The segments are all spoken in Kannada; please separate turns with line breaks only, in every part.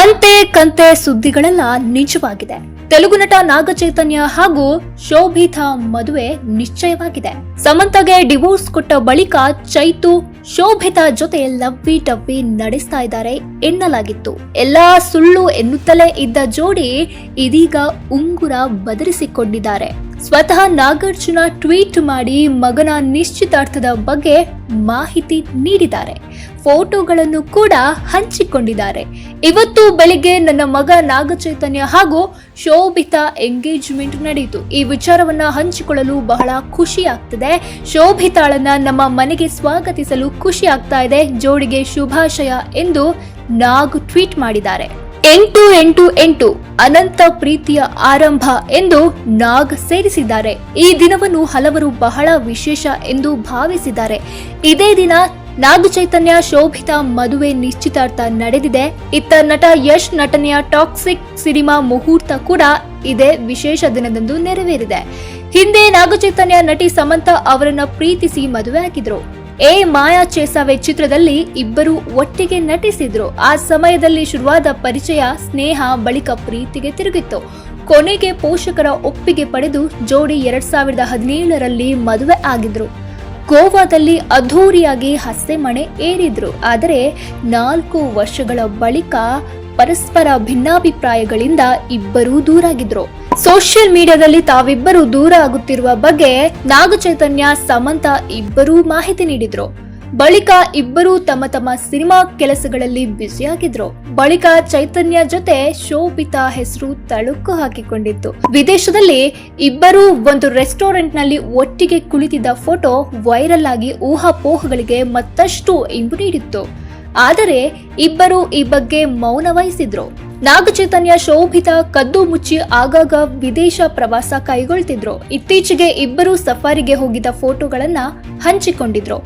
ಅಂತೆ ಕಂತೆ ಸುದ್ದಿಗಳೆಲ್ಲ ನಿಜವಾಗಿದೆ. ತೆಲುಗು ನಟ ನಾಗಚೈತನ್ಯ ಹಾಗೂ ಶೋಭಿತಾ ಮದುವೆ ನಿಶ್ಚಯವಾಗಿದೆ. ಸಮಂತಗೆ ಡಿವೋರ್ಸ್ ಕೊಟ್ಟ ಬಳಿಕ ಚೈತು, ಶೋಭಿತಾ ಜೊತೆ ಲವ್ವಿ ಟವ್ವಿ ನಡೆಸ್ತಾ ಇದ್ದಾರೆ ಎನ್ನಲಾಗಿತ್ತು. ಎಲ್ಲಾ ಸುಳ್ಳು ಎನ್ನುತ್ತಲೇ ಇದ್ದ ಜೋಡಿ ಇದೀಗ ಉಂಗುರ ಬದಲಿಸಿಕೊಂಡಿದ್ದಾರೆ ಸ್ವತಃ ನಾಗಾರ್ಜುನ ಟ್ವೀಟ್ ಮಾಡಿ ಮಗನ ನಿಶ್ಚಿತಾರ್ಥದ ಬಗ್ಗೆ ಮಾಹಿತಿ ನೀಡಿದ್ದಾರೆ. ಫೋಟೋಗಳನ್ನು ಕೂಡ ಹಂಚಿಕೊಂಡಿದ್ದಾರೆ. ಇವತ್ತು ಬೆಳಿಗ್ಗೆ ನನ್ನ ಮಗ ನಾಗಚೈತನ್ಯ ಹಾಗೂ ಶೋಭಿತಾ ಎಂಗೇಜ್ಮೆಂಟ್ ನಡೆಯಿತು. ಈ ವಿಚಾರವನ್ನ ಹಂಚಿಕೊಳ್ಳಲು ಬಹಳ ಖುಷಿ ಆಗ್ತದೆ ಶೋಭಿತಾಳನ್ನ ನಮ್ಮ ಮನೆಗೆ ಸ್ವಾಗತಿಸಲು ಖುಷಿ ಆಗ್ತಾ ಇದೆ. ಜೋಡಿಗೆ ಶುಭಾಶಯ ಎಂದು ನಾಗ್ ಟ್ವೀಟ್ ಮಾಡಿದ್ದಾರೆ. ಎಂಟು ಎಂಟು ಎಂಟು ಅನಂತ ಪ್ರೀತಿಯ ಆರಂಭ ಎಂದು ನಾಗ್ ಸೇರಿಸಿದ್ದಾರೆ. ಈ ದಿನವನ್ನು ಹಲವರು ಬಹಳ ವಿಶೇಷ ಎಂದು ಭಾವಿಸಿದ್ದಾರೆ. ಇದೇ ದಿನ ನಾಗ ಚೈತನ್ಯ ಶೋಭಿತಾ ಮದುವೆ ನಿಶ್ಚಿತಾರ್ಥ ನಡೆದಿದೆ. ಇತ್ತ ನಟ ಯಶ್ ನಟನೆಯ ಟಾಕ್ಸಿಕ್ ಸಿನಿಮಾ ಮುಹೂರ್ತ ಕೂಡ ಇದೇ ವಿಶೇಷ ದಿನದಂದು ನೆರವೇರಿದೆ. ಹಿಂದೆ ನಾಗಚೈತನ್ಯ ನಟಿ ಸಮಂತ ಅವರನ್ನ ಪ್ರೀತಿಸಿ ಮದುವೆ ಆಗಿದ್ರು ಎ ಮಾಯಾ ಚೇಸಾವೆ ಚಿತ್ರದಲ್ಲಿ ಇಬ್ಬರು ಒಟ್ಟಿಗೆ ನಟಿಸಿದ್ರು. ಆ ಸಮಯದಲ್ಲಿ ಶುರುವಾದ ಪರಿಚಯ ಸ್ನೇಹ ಬಳಿಕ ಪ್ರೀತಿಗೆ ತಿರುಗಿತ್ತು. ಕೊನೆಗೆ ಪೋಷಕರ ಒಪ್ಪಿಗೆ ಪಡೆದು ಜೋಡಿ ಎರಡ್ ಸಾವಿರದ ಹದಿನೇಳರಲ್ಲಿ ಮದುವೆ ಆಗಿದ್ರು. ಗೋವಾದಲ್ಲಿ ಅದ್ಧೂರಿಯಾಗಿ ಹಸೆಮಣೆ ಏರಿದ್ರು. ಆದರೆ ನಾಲ್ಕು ವರ್ಷಗಳ ಬಳಿಕ ಪರಸ್ಪರ ಭಿನ್ನಾಭಿಪ್ರಾಯಗಳಿಂದ ಇಬ್ಬರೂ ದೂರಾಗಿದ್ರು. ಸೋಷಿಯಲ್ ಮೀಡಿಯಾದಲ್ಲಿ ತಾವಿಬ್ಬರು ದೂರ ಆಗುತ್ತಿರುವ ಬಗ್ಗೆ ನಾಗಚೈತನ್ಯ ಸಮಂತ ಇಬ್ಬರೂ ಮಾಹಿತಿ ನೀಡಿದ್ರು. ಬಳಿಕ ಇಬ್ಬರೂ ತಮ್ಮ ತಮ್ಮ ಸಿನಿಮಾ ಕೆಲಸಗಳಲ್ಲಿ ಬ್ಯುಸಿಯಾಗಿದ್ರು. ಬಳಿಕ ಚೈತನ್ಯ ಜೊತೆ ಶೋಭಿತಾ ಹೆಸರು ತಳುಕು ಹಾಕಿಕೊಂಡಿತ್ತು. ವಿದೇಶದಲ್ಲಿ ಇಬ್ಬರೂ ಒಂದು ರೆಸ್ಟೋರೆಂಟ್ನಲ್ಲಿ ಒಟ್ಟಿಗೆ ಕುಳಿತಿದ್ದ ಫೋಟೋ ವೈರಲ್ ಆಗಿ ಊಹಾಪೋಹಗಳಿಗೆ ಮತ್ತಷ್ಟು ಇಂಬು ನೀಡಿತ್ತು. ಆದರೆ ಇಬ್ಬರು ಈ ಬಗ್ಗೆ ಮೌನ ವಹಿಸಿದ್ರು. ನಾಗಚೈತನ್ಯ ಶೋಭಿತ ಕದ್ದು ಮುಚ್ಚಿ ಆಗಾಗ ವಿದೇಶ ಪ್ರವಾಸ ಕೈಗೊಳ್ತಿದ್ರು. ಇತ್ತೀಚೆಗೆ ಇಬ್ಬರು ಸಫಾರಿಗೆ ಹೋಗಿದ್ದ ಫೋಟೋಗಳನ್ನ ಹಂಚಿಕೊಂಡಿದ್ರು.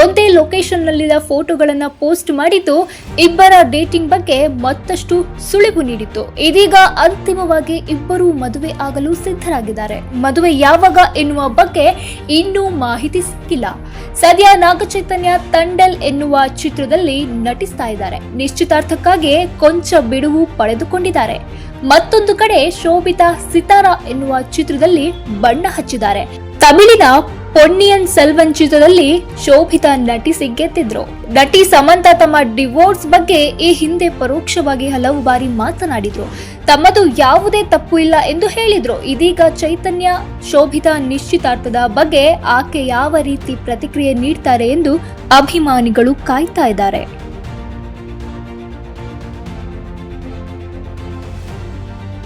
ಒಂದೇ ಲೊಕೇಶನ್ ನಲ್ಲಿದ್ದ ಫೋಟೋಗಳನ್ನ ಪೋಸ್ಟ್ ಮಾಡಿದ್ದು ಇಬ್ಬರ ಡೇಟಿಂಗ್ ಬಗ್ಗೆ ಮತ್ತಷ್ಟು ಸುಳಿವು ನೀಡಿತ್ತು. ಇದೀಗ ಅಂತಿಮವಾಗಿ ಇಬ್ಬರು ಮದುವೆ ಆಗಲು ಸಿದ್ಧರಾಗಿದ್ದಾರೆ. ಮದುವೆ ಯಾವಾಗ ಎನ್ನುವ ಬಗ್ಗೆ ಇನ್ನೂ ಮಾಹಿತಿ ಸಿಕ್ಕಿಲ್ಲ. ಸದ್ಯ ನಾಗಚೈತನ್ಯ ತಂಡಲ್ ಎನ್ನುವ ಚಿತ್ರದಲ್ಲಿ ನಟಿಸ್ತಾ ಇದ್ದಾರೆ. ನಿಶ್ಚಿತಾರ್ಥಕ್ಕಾಗಿ ಕೊಂಚ ಬಿಡುವು ಪಡೆದುಕೊಂಡಿದ್ದಾರೆ. ಮತ್ತೊಂದು ಕಡೆ ಶೋಭಿತಾ, ಸಿತಾರಾ ಎನ್ನುವ ಚಿತ್ರದಲ್ಲಿ ಬಣ್ಣ ಹಚ್ಚಿದ್ದಾರೆ. ತಮಿಳಿನ ಪೊನ್ನಿಯನ್ ಸೆಲ್ವನ್ ಚಿತ್ರದಲ್ಲಿ ಶೋಭಿತಾ ನಟಿಸಿ ಗೆದ್ದಿದ್ರು. ನಟಿ ಸಮಂತ ತಮ್ಮ ಡಿವೋರ್ಸ್ ಬಗ್ಗೆ ಈ ಹಿಂದೆ ಪರೋಕ್ಷವಾಗಿ ಹಲವು ಬಾರಿ ಮಾತನಾಡಿದ್ರು. ತಮ್ಮದು ಯಾವುದೇ ತಪ್ಪು ಇಲ್ಲ ಎಂದು ಹೇಳಿದ್ರು. ಇದೀಗ ಚೈತನ್ಯ ಶೋಭಿತಾ ನಿಶ್ಚಿತಾರ್ಥದ ಬಗ್ಗೆ ಆಕೆ ಯಾವ ರೀತಿ ಪ್ರತಿಕ್ರಿಯೆ ನೀಡ್ತಾರೆ ಎಂದು ಅಭಿಮಾನಿಗಳು ಕಾಯ್ತಾ ಇದ್ದಾರೆ.